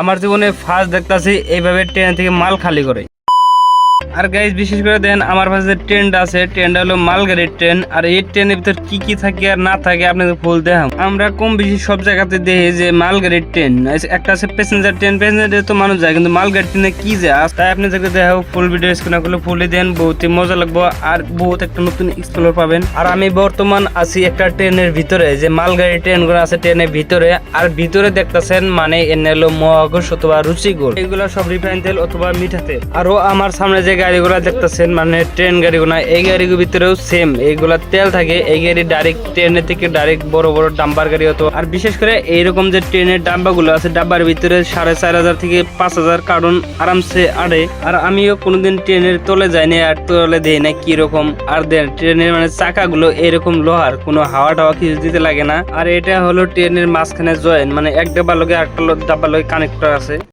আমার জীবনে ফার্স্ট দেখতেছি এইভাবে ট্রেন থেকে মাল খালি করে। আর গাইজ বিশেষ করে দেন আমার পাশে যে ট্রেনটা আছে ট্রেন্ড হলো মালগাড়ির ট্রেন আর এই ট্রেনের ভিতর কি কি থাকে আর না থাকে আপনাদের ফুল দেখাম আমরা কম বেশি সব জায়গাতে দেখি যে মালগাড়ির ট্রেন একটা আছে প্যাসেঞ্জার ট্রেন প্যাসেঞ্জার তো মানুষ যায়, কিন্তু মালগাড়ি ট্রেনে কি যায়? আজ তাই আপনাদেরকে দেখাবো ফুল ভিডিও স্ক্রিনে করলে ফুলই দেন বহুতই মজা লাগবো। আর বহুত একটা নতুন এক্সপ্লোর পাবেন। আর আমি বর্তমান আছি একটা ট্রেনের ভিতরে, যে মালগাড়ি ট্রেনগুলো আছে ট্রেনের ভিতরে। আর ভিতরে দেখতেছেন মানে এনে হলো মহাকর্ষ অথবা রুচিগোল এগুলো সব রিফাইন তেল অথবা মিঠা তেল আরও আমার সামনে যে গাড়িগুলো দেখতেছেন মানে ট্রেন গাড়িগুলো, এই গাড়িগুলোর ভিতরেও সেম এইগুলা তেল থাকে, এই গাড়ি ডাইরেক্ট ট্রেনের থেকে ডাইরেক্ট বড় বড় ডাম্পার গাড়ি হতো। আর বিশেষ করে এইরকম যে ট্রেনের ডাব্বাগুলো আছে ডাব্বার ভিতরে সাড়ে চার হাজার থেকে পাঁচ হাজার কার্টন আরামসে আড়ে। আর আমিও কোনোদিন ট্রেনের তলে যাইনি আর তলে দেই না কীরকম। আর দেন, ট্রেনের মানে চাকাগুলো এরকম লোহার, কোনো হাওয়া টাওয়া কিছু দিতে লাগে না। আর এটা হলো ট্রেনের মাঝখানে জয়েন মানে এক ডাব্বার লগে একটা ডাব্বার লগে কানেক্টর আছে।